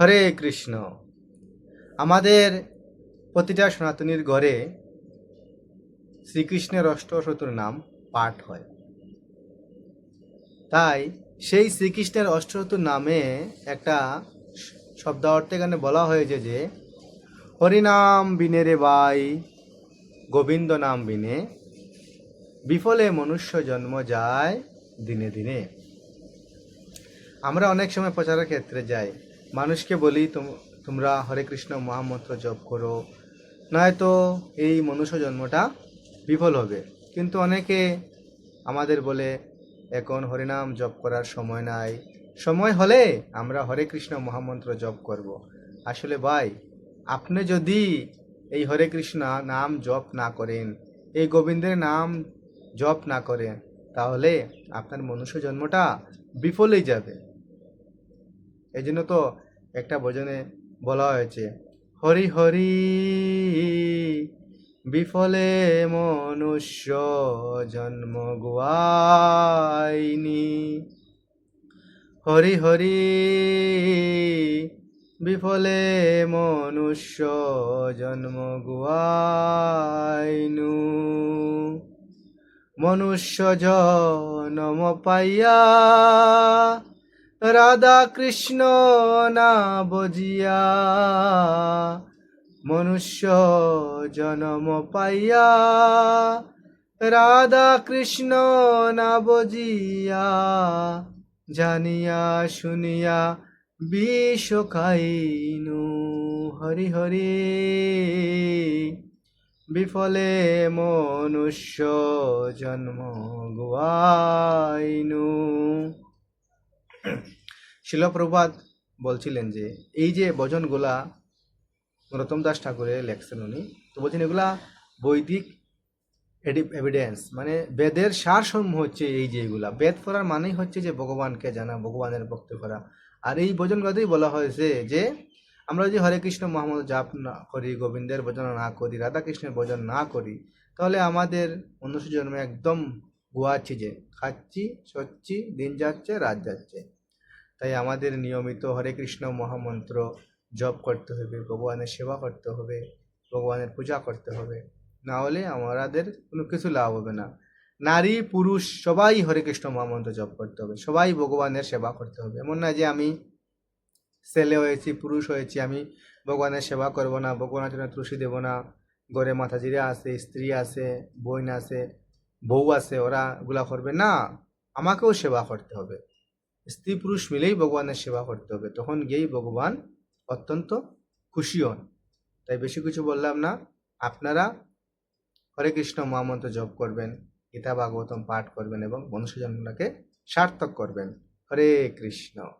হরে কৃষ্ণ। আমাদের প্রতিটা সনাতনীর ঘরে শ্রীকৃষ্ণের অষ্টশতুর নাম পাঠ হয়। তাই সেই শ্রীকৃষ্ণের অষ্টশতুর নামে একটা শব্দ শব্দার্থ এখানে বলা হয়েছে যে হরিনাম বিনে রে বাই গোবিন্দ নাম বিনে, বিফলে মনুষ্য জন্ম যায় দিনে দিনে। আমরা অনেক সময় প্রচারের ক্ষেত্রে যাই। মানুষকে বলি, তোম- তোমরা হরে কৃষ্ণ, মহামন্ত্র জপ করো। নয়তো এই মনুষ্য জন্মটা বিফল হবে। কিন্তু অনেকে আমাদের বলে, এখন হরিনাম জপ করার সময় নাই। সময় হলে আমরা হরে কৃষ্ণ, মহামন্ত্র জপ করব। আসলে ভাই, আপনি যদি এই হরে কৃষ্ণ নাম জপ না করেন, এই গোবিন্দের নাম জপ না করেন, তাহলে আপনার মনুষ্য জন্মটা বিফলেই যাবে। এই জন্য তো একটা ভজনে বলা হয়েছে, হরি হরি, বিফলে মনুষ্য জন্ম গুয়াইনি। হরি হরি, বিফলে মনুষ্য জন্ম গুয়াইনু। মনুষ্য জনম পাইয়া রাধা কৃষ্ণ না বজিয়া মনুষ্য জনম পাইয়া রাধা কৃষ্ণ না বজিয়া জানিয়া শুনিয়া বিষ খাইনু। হরি হরি, বিফলে মনুষ্য জন্ম গুয়াইনু শিলপ্রপাত বলছিলেন যে, এই যে ভজনগুলা নরোত্তম দাস ঠাকুরের লেখছেন উনি, তো বলছেন এগুলা বৈদিক এভিডেন্স মানে বেদের সারসমূহ হচ্ছে এই যে এগুলা। বেদ পড়ার মানেই হচ্ছে যে ভগবানকে জানা, ভগবানের ভক্তি করা। আর এই ভজনগুলোতেই বলা হয়েছে যে, আমরা যদি হরে কৃষ্ণ মোহাম্মদ জাপ না করি, গোবিন্দের ভজন না করি রাধা কৃষ্ণের ভজন না করি, তাহলে আমাদের মনুষ্য জন্মে একদম গুয়াচ্ছি যে, খাচ্ছি, সচ্ছি, দিন যাচ্ছে, রাত যাচ্ছে। তাই আমাদের নিয়মিত হরে কৃষ্ণ মহামন্ত্র জপ করতে হবে, ভগবানের সেবা করতে হবে, ভগবানের পূজা করতে হবে। না হলে আমাদের কোনো কিছু লাভ হবে না। নারী, পুরুষ সবাই হরে কৃষ্ণ মহামন্ত্র জপ করতে হবে। সবাই ভগবানের সেবা করতে হবে। এমন না যে আমি ছেলে হয়েছি, পুরুষ হয়েছি, আমি ভগবানের সেবা করব না, ভগবানের জন্য তুলসী দেব না ঘরে মাথাজিরা আছে, স্ত্রী আছে, বোন আছে, বউ আছে, ওরা এগুলা করবে না। আমাকেও সেবা করতে হবে। স্ত্রী পুরুষ মিলেই ভগবানের সেবা করতে হবে। তখন গিয়েই ভগবান অত্যন্ত খুশি হন। তাই বেশি কিছু বললাম না। আপনারা হরে কৃষ্ণ মহামন্ত্র জপ করবেন, গীতা ভাগবতম পাঠ করবেন এবং মনুষ্য জন্মটাকে সার্থক করবেন। হরে কৃষ্ণ।